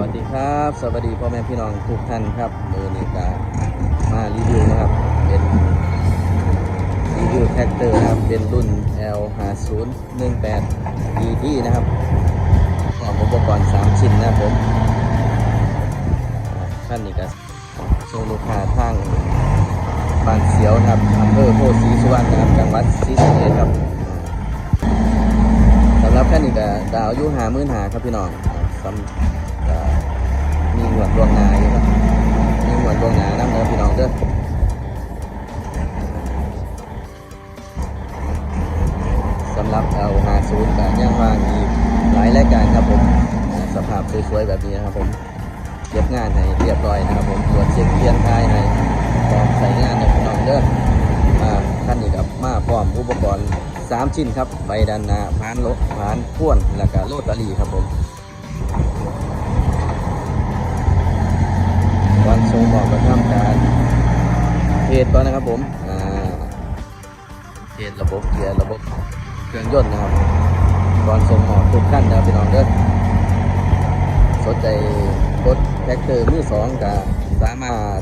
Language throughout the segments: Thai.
วัสดีครับ สวัสดีพ่อแม่พี่น้องทุกท่านครับมือนี้ก็มารีวิวนะครับ เป็นรีวิวแท็กเตอร์นะครับ เป็นรุ่น L 5 0 1 8 DT นะครับพร้อมอุปกรณ์3ชิ้นนะผมขั้นนี้ก็ส่งลูกค้าทางบางเสียวนะครับอำเภอโพธิ์ศรีสุวรรณนะครับจังหวัดศรีสะเกษครับสำหรับแค่นี้ก็ดาวอายุหามื่นหาครับพี่น้องสำ ก็มีหวดดวงนาอยู่ครับมีหวดดวงนาน้ำเนื้อพี่น้องเด้อสำหรับ L50 ก็ยังว่างอีกหลายรายการครับผมสภาพสวยๆแบบนี้นะครับผมเก็บงานให้เรียบร้อยนะครับผมตรวจเช็คเพียนทายให้พร้อมใส่งานในพี่น้องเด้ออ่าท่านนี้กับมาพร้อมอุปกรณ์ 3 ชิ้นครับใบดันนาพานรถพานพ่วนแล้วก็โรตารีครับผม เทสก่อนนะครับผมอ่าเทสระบบเกียร์ระบบเครื่องยนต์นะครับก่อนส่งหมอทุกขั้นนะครับพี่น้องเด้อสนใจรถแท็กเตอร์มือสองก็สามารถ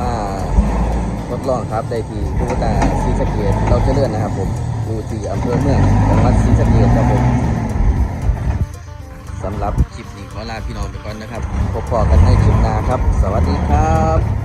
มาทดลองครับได้ที่ผู้ตาศรีสเกดเราจะเลื่อนนะครับผมอยู่ที่อำเภอเมืองจังหวัดศรีสเกดครับผมสำหรับคลิปนี้ขอลาพี่น้องไปก่อนนะครับ พบกันในคลิปหน้าครับ สวัสดีครับ